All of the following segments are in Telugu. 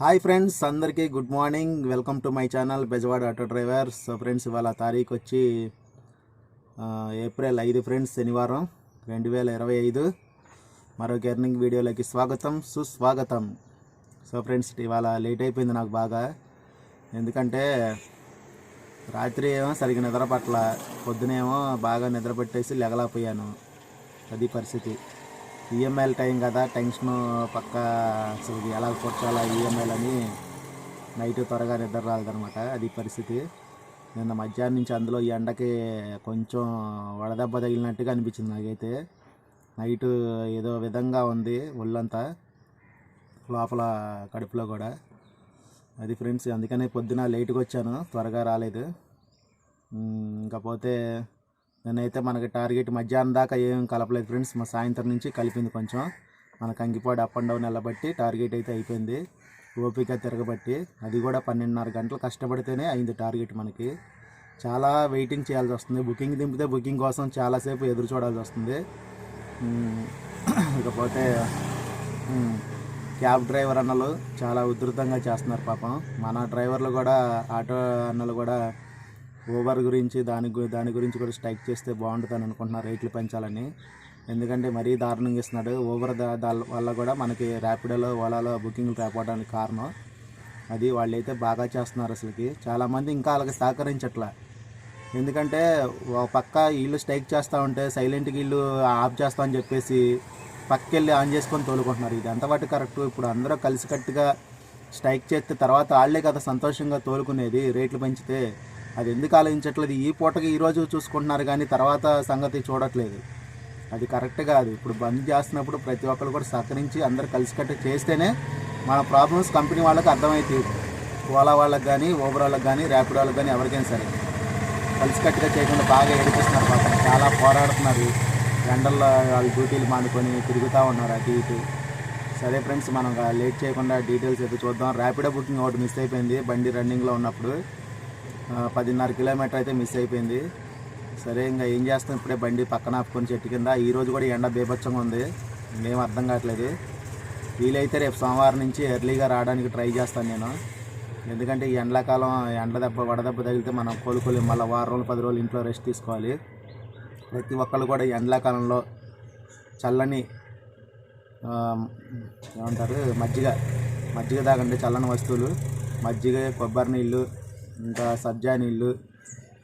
hi friends అందరికీ good morning welcome to my channel Bezawada auto driver so friends ఇవాళ తారీఖు వచ్చి ఏప్రిల్ ఐదు ఫ్రెండ్స్ శనివారం రెండు వేల ఇరవై ఐదు. మరొక ఎర్నింగ్ వీడియోలోకి స్వాగతం సుస్వాగతం. సో ఫ్రెండ్స్ ఇవాళ లేట్ అయిపోయింది నాకు బాగా. ఎందుకంటే రాత్రి ఏమో సరిగ్గా నిద్ర పట్ల పొద్దునేమో బాగా నిద్ర పెట్టేసి అది పరిస్థితి. ఈఎంఐల టైం కదా టెన్షన్ పక్క అసలు ఎలా కూర్చోాలా ఈఎంఐలు అని నైట్ త్వరగా నిద్ర రాలేదనమాట అది పరిస్థితి. నిన్న మధ్యాహ్నం నుంచి అందులో ఈ ఎండకి కొంచెం వడదెబ్బ తగిలినట్టుగా అనిపించింది నాకైతే. నైట్ ఏదో విధంగా ఉంది ఒళ్ళంతా లోపల కడుపులో కూడా. అది ఫ్రెండ్స్ అందుకనే పొద్దున లేట్గా వచ్చాను త్వరగా రాలేదు. ఇంకపోతే నేనైతే మనకి టార్గెట్ మధ్యాహ్నం దాకా ఏం కలపలేదు ఫ్రెండ్స్. మా సాయంత్రం నుంచి కలిపింది కొంచెం. మన కంగిపాడు అప్ అండ్ డౌన్ వెళ్ళబట్టి టార్గెట్ అయితే అయిపోయింది. ఓపిక తిరగబట్టి అది కూడా పన్నెండున్నర గంటలు కష్టపడితేనే అయింది టార్గెట్ మనకి. చాలా వెయిటింగ్ చేయాల్సి వస్తుంది. బుకింగ్ దింపితే బుకింగ్ కోసం చాలాసేపు ఎదురు చూడాల్సి వస్తుంది. ఇకపోతే క్యాబ్ డ్రైవర్ అన్నలు చాలా ఉధృతంగా చేస్తున్నారు పాపం. మన డ్రైవర్లు కూడా ఆటో అన్నలు కూడా ఊబర్ గురించి దాని గు- దాని గురించి కూడా స్ట్రైక్ చేస్తే బాగుంటుందని అనుకుంటున్నారు రేట్లు పెంచాలని. ఎందుకంటే మరీ దారుణంగా ఇస్తున్నాడు ఊబర్ దా దాని వల్ల కూడా మనకి ర్యాపిడోలో ఓలాలో బుకింగ్లు రాకపోవడానికి కారణం. అది వాళ్ళు అయితే బాగా చేస్తున్నారు అసలుకి. చాలామంది ఇంకా వాళ్ళకి సహకరించట్లా. ఎందుకంటే ఒక పక్క ఇల్లు స్ట్రైక్ చేస్తూ ఉంటే సైలెంట్గా ఇల్లు ఆఫ్ చేస్తా అని చెప్పేసి పక్కకెళ్ళి ఆన్ చేసుకొని తోలుకుంటున్నారు. ఇది ఎంతవాటి కరెక్ట్. ఇప్పుడు అందరూ కలిసికట్టుగా స్ట్రైక్ చేస్తే తర్వాత వాళ్ళే కదా సంతోషంగా తోలుకునేది రేట్లు పెంచితే. అది ఎందుకు ఆలోచించట్లేదు? ఈ పూటకి ఈరోజు చూసుకుంటున్నారు కానీ తర్వాత సంగతి చూడట్లేదు. అది కరెక్ట్ కాదు. ఇప్పుడు బంద్ చేస్తున్నప్పుడు ప్రతి ఒక్కరు కూడా సహకరించి అందరు కలిసికట్టు చేస్తేనే మన ప్రాబ్లమ్స్ కంపెనీ వాళ్ళకి అర్థమవుతాయి. ఓలా వాళ్ళకి కానీ ఓబర్ వాళ్ళకి కానీ ర్యాపిడ్ వాళ్ళకి కానీ ఎవరికైనా సరే. కలిసికట్టుగా చేయకుండా బాగా ఏడిపిస్తున్నారు పాపం. చాలా పోరాడుతున్నారు. ఎండల్లో వాళ్ళు డ్యూటీలు మానుకొని తిరుగుతూ ఉన్నారు అటు ఇటు. సరే ఫ్రెండ్స్ మనం లేట్ చేయకుండా డీటెయిల్స్ అయితే చూద్దాం. ర్యాపిడో బుకింగ్ ఒకటి మిస్ అయిపోయింది. బండి రన్నింగ్లో ఉన్నప్పుడు పదిన్నర కిలోమీటర్ అయితే మిస్ అయిపోయింది. సరే ఇంకా ఏం చేస్తాం? ఇప్పుడే బండి పక్కన ఆపుకొని చెట్టు కింద. ఈరోజు కూడా ఎండ బీభత్సంగా ఉంది. ఇంకేం అర్థం కావట్లేదు. వీలైతే రేపు సోమవారం నుంచి ఎర్లీగా రావడానికి ట్రై చేస్తాను నేను. ఎందుకంటే ఈ ఎండాకాలం ఎండ దెబ్బ వడదెబ్బ తగిలితే మనం కోలుకోలేం. మళ్ళీ వారం రోజులు పది రోజులు ఇంట్లో రెస్ట్ తీసుకోవాలి. ప్రతి ఒక్కళ్ళు కూడా ఈ ఎండాకాలంలో చల్లని ఏమంటారు? మజ్జిగ మజ్జిగ తాగండి. చల్లని వస్తువులు. మజ్జిగ కొబ్బరి నీళ్ళు ఇంకా సబ్జా నీళ్ళు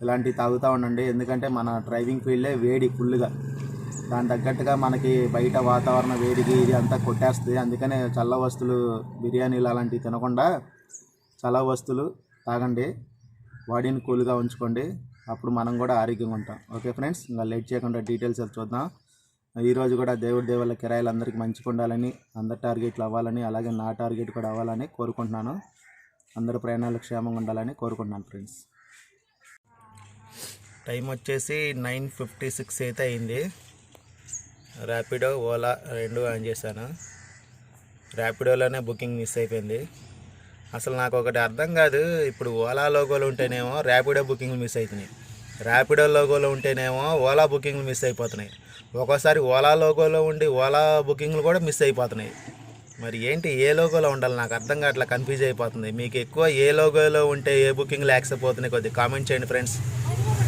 ఇలాంటివి తాగుతూ ఉండండి. ఎందుకంటే మన డ్రైవింగ్ ఫీల్డే వేడి ఫుల్గా. దాని తగ్గట్టుగా మనకి బయట వాతావరణ వేడికి ఇది అంతా కొట్టేస్తుంది. అందుకనే చల్ల వస్తువులు బిర్యానీలు అలాంటివి తినకుండా చల్ల వస్తువులు తాగండి. బాడీని కూల్గా ఉంచుకోండి. అప్పుడు మనం కూడా ఆరోగ్యంగా ఉంటాం. ఓకే ఫ్రెండ్స్ ఇంకా లేట్ చేయకుండా డీటెయిల్స్ అది చూద్దాం. ఈరోజు కూడా దేవుడి దేవుళ్ళ కిరాయిలు అందరికీ మంచిగా ఉండాలని అందరి టార్గెట్లు అవ్వాలని అలాగే నా టార్గెట్ కూడా అవ్వాలని కోరుకుంటున్నాను. అందరూ ప్రయాణాలు క్షేమంగా ఉండాలని కోరుకుంటున్నాను ఫ్రెండ్స్. టైం వచ్చేసి నైన్ ఫిఫ్టీ సిక్స్ అయితే అయింది. ర్యాపిడో ఓలా రెండు ఆన్ చేశాను. ర్యాపిడోలోనే బుకింగ్ మిస్ అయిపోయింది. అసలు నాకు ఒకటి అర్థం కాదు ఇప్పుడు ఓలా లోగోలు ఉంటేనేమో ర్యాపిడో బుకింగ్లు మిస్ అవుతున్నాయి ర్యాపిడో లోగోలో ఉంటేనేమో ఓలా బుకింగ్లు మిస్ అయిపోతున్నాయి. ఒక్కోసారి ఓలా లోగోలో ఉండి ఓలా బుకింగ్లు కూడా మిస్ అయిపోతున్నాయి. మరి ఏంటి ఏ లోగోలో ఉండాలి? నాకు అర్థం కావట్లా కన్ఫ్యూజ్ అయిపోతుంది. మీకు ఎక్కువ ఏ లోగోలో ఉంటే ఏ బుకింగ్లు యాక్సెప్ట్ అవుతున్నాయి కొద్దిగా కామెంట్ చేయండి ఫ్రెండ్స్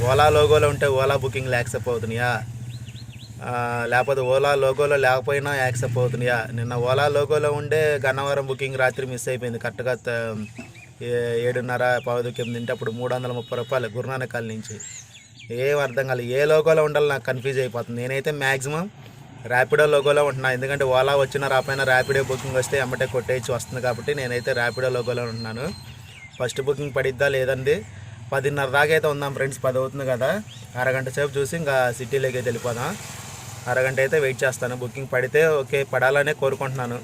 ఓలా లోగోలో ఉంటే ఓలా బుకింగ్లు యాక్సెప్ట్ అవుతున్నాయా లేకపోతే ఓలా లోగోలో లేకపోయినా యాక్సెప్ట్ అవుతున్నాయా నిన్న ఓలా లోగోలో ఉండే గన్నవరం బుకింగ్ రాత్రి మిస్ అయిపోయింది. కరెక్ట్గా ఏడున్నర ఏ- ఏడున్నర పావుదకి ఎనిమిది అప్పుడు మూడు వందల ముప్పై రూపాయలు గురునానకాల నుంచి. ఏం అర్థం కాలేదు ఏ లోగోలో ఉండాలి నాకు కన్ఫ్యూజ్ అయిపోతుంది. నేనైతే మ్యాక్సిమం ర్యాపిడో లోగోలో ఉంటున్నా. ఎందుకంటే ఓలా వచ్చిన రాపోయినా ర్యాపిడో బుకింగ్ వస్తే ఎమ్మటే కొట్టేయచ్చు వస్తుంది కాబట్టి నేనైతే ర్యాపిడో లోగోలో ఉంటున్నాను. ఫస్ట్ బుకింగ్ పడిద్దా లేదండి పదిన్నర దాకా అయితే ఉందాం ఫ్రెండ్స్ పది అవుతుంది కదా. అరగంట సేపు చూసి ఇంకా సిటీలోకి అయితే వెళ్ళిపోదాం. అరగంట అయితే వెయిట్ చేస్తాను. బుకింగ్ పడితే ఓకే పడాలనే కోరుకుంటున్నాను.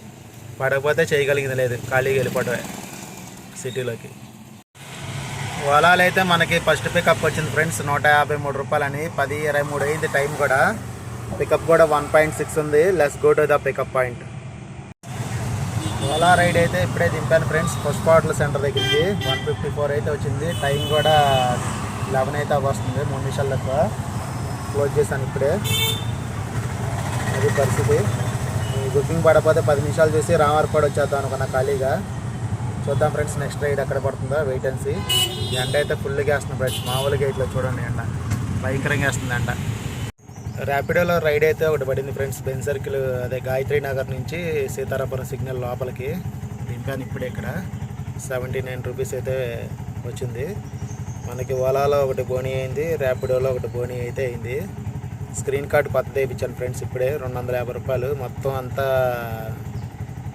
పడకపోతే చేయగలిగింది లేదు ఖాళీగా వెళ్ళిపోవటమే సిటీలోకి ఓలాలైతే అయితే మనకి ఫస్ట్ పికప్ వచ్చింది ఫ్రెండ్స్ నూట యాభై మూడు రూపాయలని పది ఇరవై మూడు అయింది టైం కూడా. పికప్ కూడా వన్ పాయింట్ సిక్స్ ఉంది. Let's go to the pickup point. Ola ride అయితే ఇప్పుడే దింపాను ఫ్రెండ్స్. ఫస్ట్ హోటల్ సెంటర్ దగ్గరికి. వన్ ఫిఫ్టీ ఫోర్ అయితే వచ్చింది. టైం కూడా లెవెన్ అయితే వస్తుంది మూడు నిమిషాలు తక్కువ క్లోజ్ చేశాను ఇప్పుడే. అది పరిస్థితి. బుకింగ్ పడకపోతే పది నిమిషాలు చూసి రామారపాడు వచ్చేద్దాం అనుకున్న ఖాళీగా. చూద్దాం ఫ్రెండ్స్ నెక్స్ట్ రైడ్ ఎక్కడ పడుతుందో. వెయిట్ అండ్ సీ ఎండ అయితే ఫుల్గా వేస్తుంది ఫ్రెండ్స్. మామూలుగా ఇట్లా చూడండి ఎండ. భయంకరంగా వేస్తుంది ఎండ. ర్యాపిడోలో రైడ్ అయితే ఒకటి పడింది ఫ్రెండ్స్ బెన్ సర్కిల్ అదే గాయత్రి నగర్ నుంచి సీతారాపురం సిగ్నల్ లోపలికి. దింపాను ఇప్పుడే ఇక్కడ. సెవెంటీ నైన్ రూపీస్ అయితే వచ్చింది. మనకి ఓలాలో ఒకటి బోనీ అయింది ర్యాపిడోలో ఒకటి బోనీ అయితే అయింది. స్క్రీన్ కార్డ్ కొత్తది వేయించాను ఫ్రెండ్స్ ఇప్పుడే రెండు వందల యాభై రూపాయలు. మొత్తం అంతా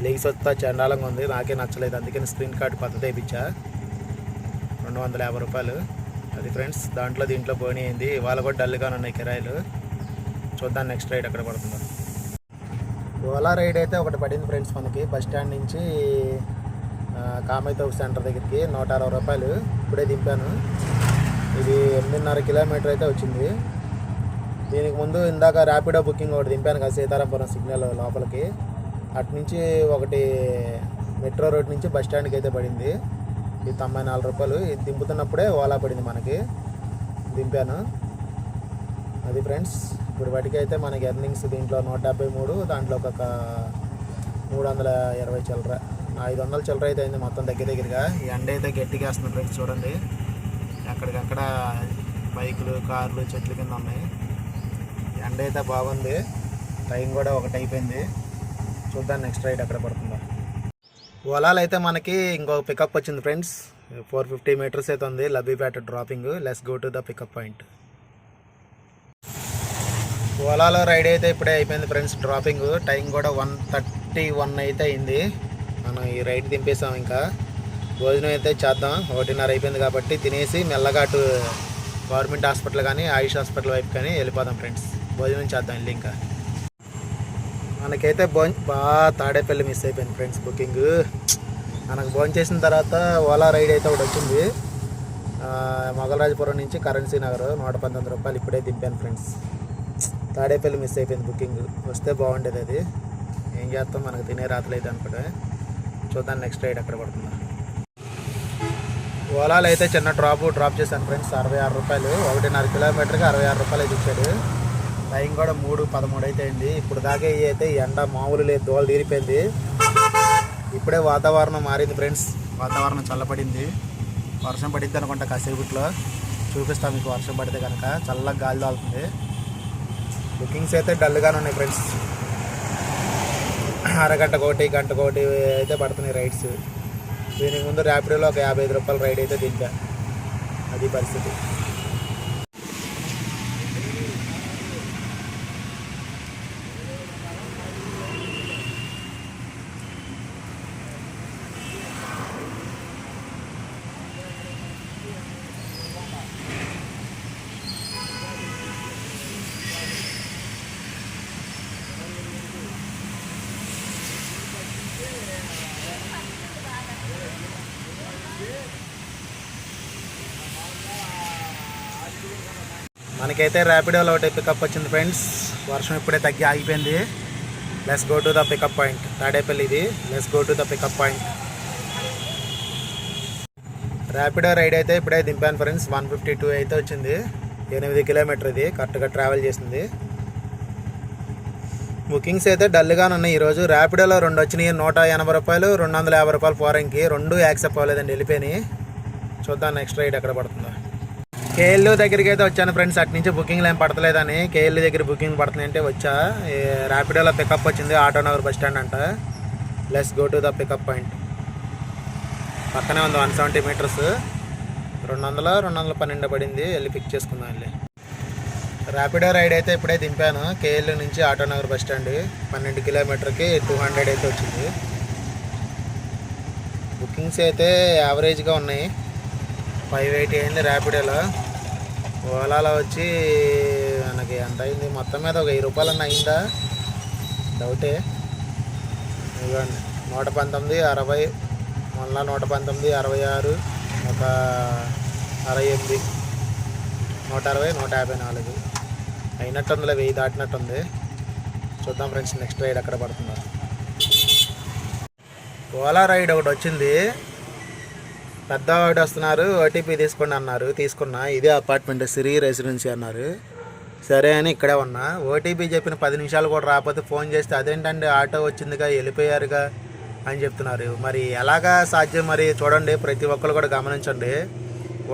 లెగ్స్ వస్తా చండాలంగా ఉంది నాకే నచ్చలేదు. అందుకని స్క్రీన్ కార్డ్ కొత్తది వేయించా రెండు వందల యాభై రూపాయలు. అది ఫ్రెండ్స్ దాంట్లో దీంట్లో బోనీ అయింది. ఇవాళ కూడా డల్గానే ఉన్నాయి కిరాయిలు. చూద్దాం నెక్స్ట్ రైడ్ ఎక్కడ పడుతుందో. ఓలా రైడ్ అయితే ఒకటి పడింది ఫ్రెండ్స్ మనకి బస్ స్టాండ్ నుంచి ఆ, సెంటర్ దగ్గరికి నూట అరవై రూపాయలు ఇప్పుడే దింపాను. ఇది ఎనిమిదిన్నర కిలోమీటర్ అయితే వచ్చింది. దీనికి ముందు ఇందాక ర్యాపిడో బుకింగ్ ఒకటి దింపాను కదా సీతారాపురం సిగ్నల్ లోపలికి. అటు నుంచి ఒకటి మెట్రో రోడ్ నుంచి బస్ స్టాండ్కి అయితే పడింది. ఇది తొంభై నాలుగు రూపాయలు. ఇది దింపుతున్నప్పుడే ఓలా పడింది మనకి. దింపాను. అది ఫ్రెండ్స్ ఇప్పుడు వాటికైతే అయితే మనకి ఎర్నింగ్స్ దీంట్లో నూట డెబ్బై మూడు దాంట్లో ఒక మూడు వందల ఇరవై చిల్లర. ఐదు వందల చిల్లర అయితే అయింది మొత్తం దగ్గర దగ్గరగా. ఎండ అయితే గట్టిగా వేస్తుంది ఫ్రెండ్స్ చూడండి. ఎక్కడికక్కడ బైకులు కార్లు చెట్ల కింద ఉన్నాయి. ఎండ అయితే బాగుంది. టైం కూడా ఒకటి అయిపోయింది. చూద్దాం నెక్స్ట్ రైడ్ ఎక్కడ పడుతుందో. ఓలాలో అయితే మనకి ఇంకో పికప్ వచ్చింది ఫ్రెండ్స్. ఫోర్ ఫిఫ్టీ మీటర్స్ అయితే ఉంది Labbipet dropping let's go to the pickup point ఓలాలో ride అయితే ఇప్పుడే అయిపోయింది ఫ్రెండ్స్. డ్రాపింగ్ టైం కూడా వన్ థర్టీ వన్ అయితే అయింది. మనం ఈ రైడ్ దింపేసాం ఇంకా. భోజనం అయితే చేద్దాం. ఒకటిన్నర అయిపోయింది కాబట్టి తినేసి మెల్లగా అటు గవర్నమెంట్ హాస్పిటల్ కానీ ఆయుష్ హాస్పిటల్ వైపు కానీ వెళ్ళిపోదాం ఫ్రెండ్స్. భోజనం చేద్దాం వెళ్ళి ఇంకా. మనకైతే భోజనం బాగా తాడేపల్లి మిస్ అయిపోయింది ఫ్రెండ్స్ బుకింగ్. మనకు భోజనం చేసిన తర్వాత ఓలా రైడ్ అయితే ఒకటి వచ్చింది. మొగలరాజపురం నుంచి కరెన్సీ నగర్ నూట పంతొమ్మిది రూపాయలు ఇప్పుడే దింపాను ఫ్రెండ్స్. తాడేపల్లి మిస్ అయిపోయింది బుకింగ్ వస్తే బాగుండేది అది. ఏం చేస్తాం? మనకు తినే రాత్రులు అనుకుంటే చూద్దాం నెక్స్ట్ రైడ్ ఎక్కడ పడుతుందా. ఓలాలు అయితే చిన్న డ్రాప్ డ్రాప్ చేశాను ఫ్రెండ్స్ అరవై ఆరు రూపాయలు. ఒకటిన్నర కిలోమీటర్కి అరవై ఆరు రూపాయలు అయితే ఇచ్చాడు. టైం కూడా మూడు పదమూడు అయితే అయింది. ఇప్పుడు దాకా ఇవి అయితే ఎండ మామూలు లేదు. దోల తీరిపోయింది. ఇప్పుడే వాతావరణం మారింది ఫ్రెండ్స్ వాతావరణం చల్లబడింది. వర్షం పడింది అనుకుంటా కాసేపట్లో. చూపిస్తాం మీకు వర్షం పడితే కనుక. చల్లగా గాలి దాల్తుంది బుకింగ్స్ అయితే డల్గానే ఉన్నాయి ఫ్రెండ్స్. అరగంట ఒకటి గంట ఒకటి అయితే పడుతున్నాయి రైడ్స్. దీనికి ముందు ర్యాపిడోలో ఒక యాభై ఐదు రూపాయల రైడ్ అయితే దించా. అది పరిస్థితి. మనకైతే ర్యాపిడోలో ఒకటి పికప్ వచ్చింది ఫ్రెండ్స్ వర్షం ఇప్పుడే తగ్గి ఆగిపోయింది. Let's go to the pickup point Tadepalli ఇది. Let's go to the pickup point Rapido ride అయితే ఇప్పుడే దింపాను ఫ్రెండ్స్ వన్ ఫిఫ్టీ టూ అయితే వచ్చింది. ఎనిమిది కిలోమీటర్ ఇది. కరెక్ట్గా ట్రావెల్ చేసింది. బుకింగ్స్ అయితే డల్గానే ఉన్నాయి. ఈరోజు ర్యాపిడోలో రెండు వచ్చినాయి. నూట ఎనభై రూపాయలు రెండు వందల యాభై రూపాయలు ఫారెన్కి రెండు యాక్సెప్ట్ అవ్వలేదండి. వెళ్ళిపోయినాయి. చూద్దాం నెక్స్ట్ రైడ్ ఎక్కడ పడుతుందో. కేఎల్ దగ్గరికి అయితే వచ్చాను ఫ్రెండ్స్. అటు నుంచి బుకింగ్లు ఏం పడతలేదని. కేఎల్ దగ్గర బుకింగ్ పడుతుందంటే అంటే వచ్చా. ర్యాపిడోలో పికప్ వచ్చింది ఆటో నగర్ బస్ స్టాండ్ అంట. Let's go to the pickup point పక్కనే ఉంది వన్ సెవెంటీ మీటర్స్ రెండు వందల రెండు వందల పన్నెండు పడింది. వెళ్ళి పిక్ చేసుకుందాం వెళ్ళి. ర్యాపిడో రైడ్ అయితే ఇప్పుడే దింపాను. కేఎల్ నుంచి ఆటో నగర్ బస్ స్టాండ్ పన్నెండు కిలోమీటర్కి టూ హండ్రెడ్ అయితే వచ్చింది. బుకింగ్స్ అయితే యావరేజ్గా ఉన్నాయి. ఫైవ్ ఎయిటీ అయింది ర్యాపిడోలో ఓలాలో వచ్చి మనకి ఎంత అయింది? మొత్తం మీద ఒక వెయ్యి రూపాయలన్నా అయిందా? డౌటే. ఇదిగోండి నూట పంతొమ్మిది అరవై మళ్ళా నూట పంతొమ్మిది అరవై ఆరు ఒక అరవై ఎనిమిది నూట అరవై నూట యాభై నాలుగు. అయినట్టుందిలే వెయ్యి దాటినట్టుంది. చూద్దాం ఫ్రెండ్స్ నెక్స్ట్ రైడ్ ఎక్కడ పడుతుందో. ఓలా రైడ్ ఒకటి వచ్చింది. పెద్దవాడు వస్తున్నారు ఓటీపీ తీసుకోండి అన్నారు తీసుకున్నా. ఇదే అపార్ట్మెంట్ సిరి రెసిడెన్సీ అన్నారు. సరే అని ఇక్కడే ఉన్నా. ఓటీపీ చెప్పిన పది నిమిషాలు కూడా రాకపోతే ఫోన్ చేస్తే అదేంటండి ఆటో వచ్చిందిగా వెళ్ళిపోయారుగా అని చెప్తున్నారు. మరి ఎలాగా సాధ్యం మరి చూడండి ప్రతి ఒక్కరు కూడా గమనించండి.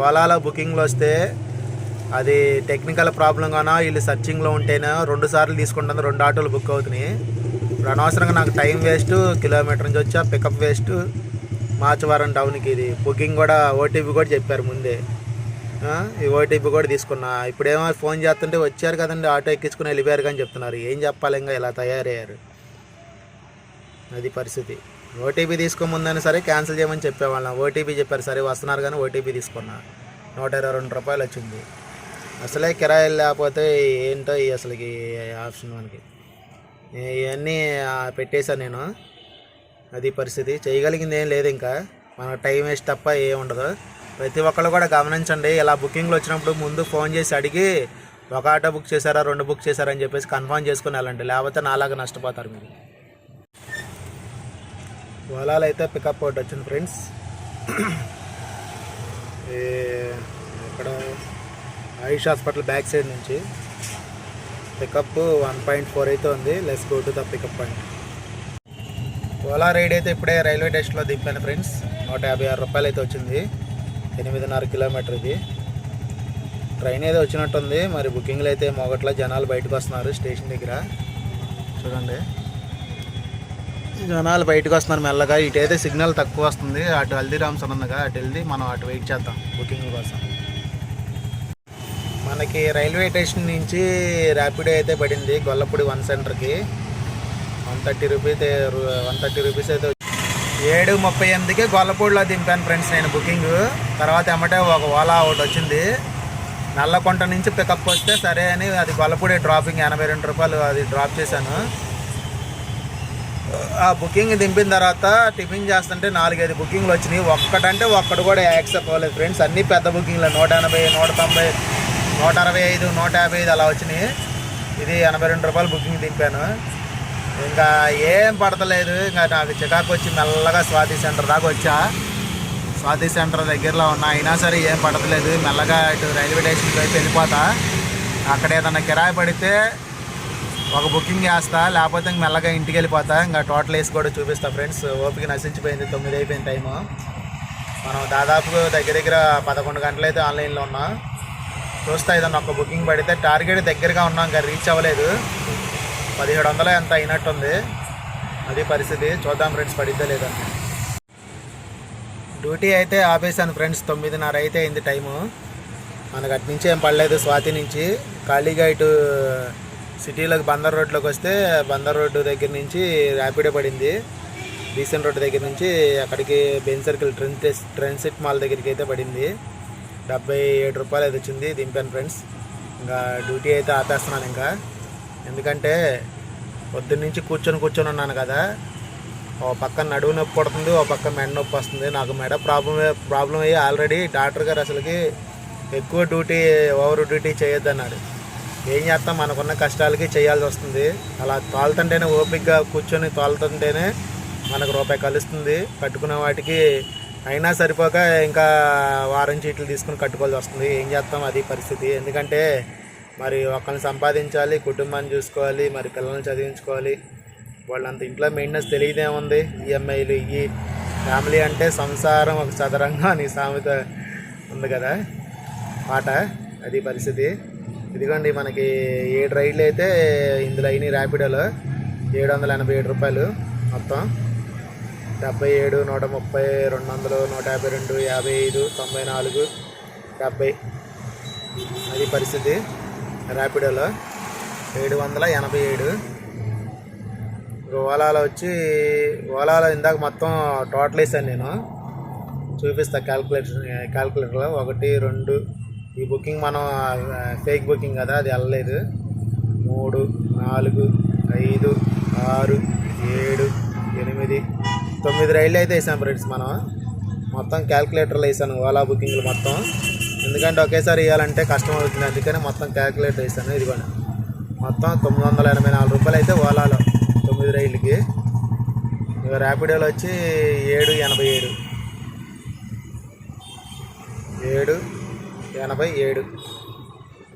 ఓలాలో బుకింగ్లు వస్తే అది టెక్నికల్ ప్రాబ్లంగానో వీళ్ళు సర్చింగ్లో ఉంటేనో రెండు సార్లు తీసుకుంటుంది రెండు ఆటోలు బుక్ అవుతున్నాయి. ఇప్పుడు అనవసరంగా నాకు టైం వేస్ట్ కిలోమీటర్ నుంచి వచ్చా పికప్ వేస్ట్ మాచవరం టౌన్కి ఇది. బుకింగ్ కూడా ఓటీపీ కూడా చెప్పారు ముందే. ఈ ఓటీపీ కూడా తీసుకున్నా. ఇప్పుడేమో ఫోన్ చేస్తుంటే వచ్చారు కదండి ఆటో ఎక్కించుకుని వెళ్ళిపోయారు కానీ చెప్తున్నారు. ఏం చెప్పాలి ఇంకా ఇలా తయారయ్యారు? అది పరిస్థితి. ఓటీపీ తీసుకోముందని సరే క్యాన్సిల్ చేయమని చెప్పేవాళ్ళం. ఓటీపీ చెప్పారు సరే వస్తున్నారు కానీ ఓటీపీ తీసుకున్నా. నూట ఇరవై రెండు రూపాయలు వచ్చింది. అసలే కిరాయిలు లేకపోతే ఏంటో ఈ అసలుకి ఆప్షన్ మనకి. ఇవన్నీ పెట్టేశాను నేను. అది పరిస్థితి. చేయగలిగింది ఏం లేదు ఇంకా. మన టైం వేస్ట్ తప్ప ఏం ఉండదు. ప్రతి ఒక్కళ్ళు కూడా గమనించండి ఇలా బుకింగ్లు వచ్చినప్పుడు ముందు ఫోన్ చేసి అడిగి ఒక ఆటో బుక్ చేశారా రెండు బుక్ చేశారా? అని చెప్పేసి కన్ఫర్మ్ చేసుకుని వెళ్ళండి. లేకపోతే నాలాగా నష్టపోతారు మీరు. ఓలాలో అయితే పికప్ ఒకటి వచ్చింది ఫ్రెండ్స్. ఇక్కడ ఆయుష్ హాస్పిటల్ బ్యాక్ సైడ్ నుంచి. పికప్ వన్ పాయింట్ ఫోర్ అయితే ఉంది. Let's go to the pickup point. Ola ride అయితే ఇప్పుడే రైల్వే స్టేషన్లో దింపాను ఫ్రెండ్స్. నూట యాభై ఆరు రూపాయలు అయితే వచ్చింది. ఎనిమిదిన్నర కిలోమీటర్ ఇది. ట్రైన్ ఏదో వచ్చినట్టుంది. మరి బుకింగ్లు అయితే మొగట్లో జనాలు బయటకు వస్తున్నారు స్టేషన్ దగ్గర. చూడండి. జనాలు బయటకు వస్తున్నారు మెల్లగా. ఇటు అయితే సిగ్నల్ తక్కువ వస్తుంది. అటు హల్దీరామ్స్ ఉందిగా అటు వెళ్ళి మనం అటు వెయిట్ చేద్దాం బుకింగ్ కోసం. మనకి రైల్వే స్టేషన్ నుంచి ర్యాపిడో అయితే పడింది గొల్లపూడి వన్ సెంటర్కి. Thirty rupees one thirty rupees అయితే ఏడు ముప్పై ఎనిమిదికి గొల్లపూడిలో దింపాను ఫ్రెండ్స్ నేను బుకింగ్. తర్వాత ఎమ్మటే ఒక ఓలా ఒకటి వచ్చింది. నల్లకొంట నుంచి పికప్ వస్తే సరే అని అది గొల్లపూడి డ్రాపింగ్ ఎనభై రెండు రూపాయలు అది డ్రాప్ చేశాను. ఆ బుకింగ్ దింపిన తర్వాత టిఫిన్ చేస్తుంటే నాలుగైదు బుకింగ్లు వచ్చినాయి. ఒక్కటంటే ఒక్కడు కూడా యాక్సెప్ట్ అవ్వలేదు ఫ్రెండ్స్. అన్నీ పెద్ద బుకింగ్లు నూట ఎనభై నూట తొంభై నూట అరవై ఐదు నూట యాభై ఐదు అలా వచ్చినాయి. ఇది ఎనభై రెండు రూపాయలు బుకింగ్ దింపాను. ఇంకా ఏం పడతలేదు. ఇంకా నాకు చికాకు వచ్చి మెల్లగా స్వాతి సెంటర్ దాకా వచ్చా. స్వాతి సెంటర్ దగ్గరలో ఉన్నా అయినా సరే ఏం పడతలేదు. మెల్లగా ఇటు రైల్వే స్టేషన్కి వైపు వెళ్ళిపోతా. అక్కడ ఏదన్నా కిరాయి పడితే ఒక బుకింగ్ చేస్తా. లేకపోతే ఇంక మెల్లగా ఇంటికి వెళ్ళిపోతా. ఇంకా టోటల్ వేసి కూడా చూపిస్తా ఫ్రెండ్స్. ఓపిక నశించిపోయింది. తొమ్మిది అయిపోయింది టైము. మనం దాదాపు దగ్గర దగ్గర పదకొండు గంటలు అయితే ఆన్లైన్లో ఉన్నాం. చూస్తా ఏదన్నా ఒక బుకింగ్ పడితే టార్గెట్ దగ్గరగా ఉన్నాం. ఇంకా రీచ్ అవ్వలేదు. పదిహేడు వందలు ఎంత అయినట్టుంది? అది పరిస్థితి చూద్దాం ఫ్రెండ్స్ పడిద్దా లేదా? డ్యూటీ అయితే ఆపేసాను ఫ్రెండ్స్ తొమ్మిదిన్నర అయితే అయింది టైము. మనకు అటు నుంచి ఏం పడలేదు స్వాతి నుంచి. ఖాళీగా ఇటు సిటీలోకి బందర్ రోడ్లోకి వస్తే బందర్ రోడ్డు దగ్గర నుంచి ర్యాపిడో పడింది. బీసెన్ రోడ్డు దగ్గర నుంచి అక్కడికి బెన్ సర్కిల్ ట్రెన్ ట్రెన్సిట్ మాల్ దగ్గరికి అయితే పడింది. డెబ్బై ఏడు రూపాయలు అయితే వచ్చింది దింపాను ఫ్రెండ్స్. ఇంకా డ్యూటీ అయితే ఆపేస్తున్నాను ఇంకా. ఎందుకంటే పొద్దున్న నుంచి కూర్చొని కూర్చొని ఉన్నాను కదా. ఓ పక్క నడువు నొప్పి పడుతుంది ఓ పక్క మెడ నొప్పి వస్తుంది. నాకు మెడ ప్రాబ్లం ప్రాబ్లం అయ్యి ఆల్రెడీ డాక్టర్ గారు అసలుకి ఎక్కువ డ్యూటీ ఓవర్ డ్యూటీ చేయొద్దన్నాడు ఏం చేస్తాం? మనకున్న కష్టాలకి చేయాల్సి వస్తుంది. అలా తోలుతుంటేనే ఓపికగా కూర్చొని తోలుతుంటేనే మనకు రూపాయి కలుస్తుంది. కట్టుకునే వాటికి అయినా సరిపోక ఇంకా వారం చీట్లు తీసుకుని కట్టుకోవాల్సి వస్తుంది. ఏం చేస్తాం? అది పరిస్థితి. ఎందుకంటే మరి ఒకరిని సంపాదించాలి కుటుంబాన్ని చూసుకోవాలి మరి పిల్లల్ని చదివించుకోవాలి. వాళ్ళంత ఇంట్లో మెయింటెనెన్స్ తెలియదేముంది ఈఎంఐలు ఇవి ఫ్యామిలీ అంటే సంసారం ఒక చదరంగా అని సామెత ఉంది కదా? పాట అది పరిస్థితి. ఇదిగోండి మనకి ఏడు రైళ్ళు అయితే ఇందులో అయినాయి ర్యాపిడోలో ఏడు వందల ఎనభై ఏడు రూపాయలు మొత్తం. డెబ్బై ఏడు నూట ముప్పై రెండు వందలు నూట యాభై రెండు యాభై ఐదు తొంభై నాలుగు డెబ్బై. అది పరిస్థితి. ర్యాపిడోలో ఏడు వందల ఎనభై ఏడు. ఓలాలో వచ్చి ఓలాలో ఇందాక మొత్తం టోటల్ వేసాను నేను. చూపిస్తాను క్యాల్కులేటర్ క్యాల్కులేటర్లో. ఒకటి రెండు. ఈ బుకింగ్ మనం ఫేక్ బుకింగ్ కదా అది వెళ్ళలేదు. మూడు నాలుగు ఐదు ఆరు ఏడు ఎనిమిది తొమ్మిది రైళ్ళు అయితే వేసాం ఫ్రెండ్స్ మనం. మొత్తం క్యాల్కులేటర్లు వేసాను ఓలా బుకింగ్లు మొత్తం. ఎందుకంటే ఒకేసారి ఇవ్వాలంటే కష్టం అవుతుంది. అందుకని మొత్తం క్యాలిక్యులేట్ వేసాను ఇదిగోండి. మొత్తం తొమ్మిది వందల ఎనభై నాలుగు రూపాయలు అయితే ఓలాలో తొమ్మిది రైళ్ళకి. ఇక ర్యాపిడోలో వచ్చి ఏడు ఎనభై ఏడు. ఏడు ఎనభై ఏడు.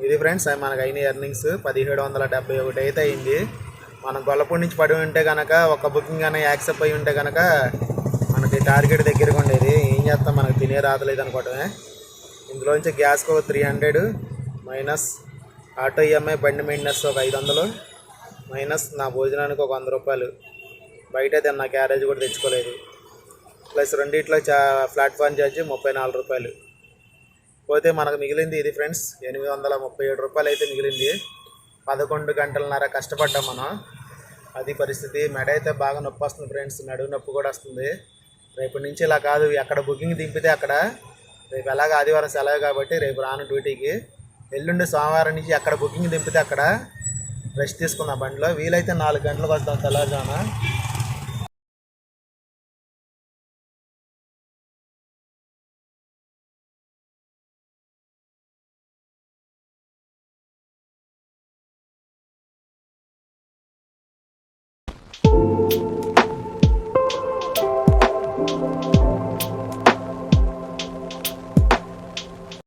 ఇది ఫ్రెండ్స్ మనకు అయిన ఎర్నింగ్స్ పదిహేడు వందల డెబ్బై ఒకటి అయితే అయింది. మనం గొల్లపూడి నుంచి పడి ఉంటే కనుక ఒక బుకింగ్ కానీ యాక్సెప్ట్ అయి ఉంటే కనుక మనకి టార్గెట్ దగ్గరగా ఉండేది. ఏం చేస్తాం? మనకు తినే రాదలేదు అనుకోవటమే. ఇందులోంచి గ్యాస్కి ఒక three hundred minus auto EMI బండి మెయింటెనెన్స్ ఒక ఐదు వందలు మైనస్ నా భోజనానికి ఒక వంద రూపాయలు. బయట అయితే నా క్యారేజ్ కూడా తెచ్చుకోలేదు. ప్లస్ రెండిట్లో చా ప్లాట్ఫామ్ ఛార్జ్ ముప్పై నాలుగు రూపాయలు. పోతే మనకు మిగిలింది ఇది ఫ్రెండ్స్ ఎనిమిది వందల ముప్పై ఏడు రూపాయలు అయితే మిగిలింది. పదకొండు గంటలన్నర కష్టపడ్డాం మనం. అది పరిస్థితి మెడ అయితే బాగా నొప్పి వస్తుంది ఫ్రెండ్స్ నడువు నొప్పి కూడా వస్తుంది. రేపటి నుంచి ఇలా కాదు ఎక్కడ బుకింగ్ దింపితే అక్కడ రేపు ఎలాగ ఆదివారం సెలవు కాబట్టి రేపు రాను డ్యూటీకి. ఎల్లుండి సోమవారం నుంచి అక్కడ బుకింగ్ దింపితే అక్కడ రెస్ట్ తీసుకున్న బండిలో. వీలైతే నాలుగు గంటలకు వస్తాం తెల్లవారుజామున.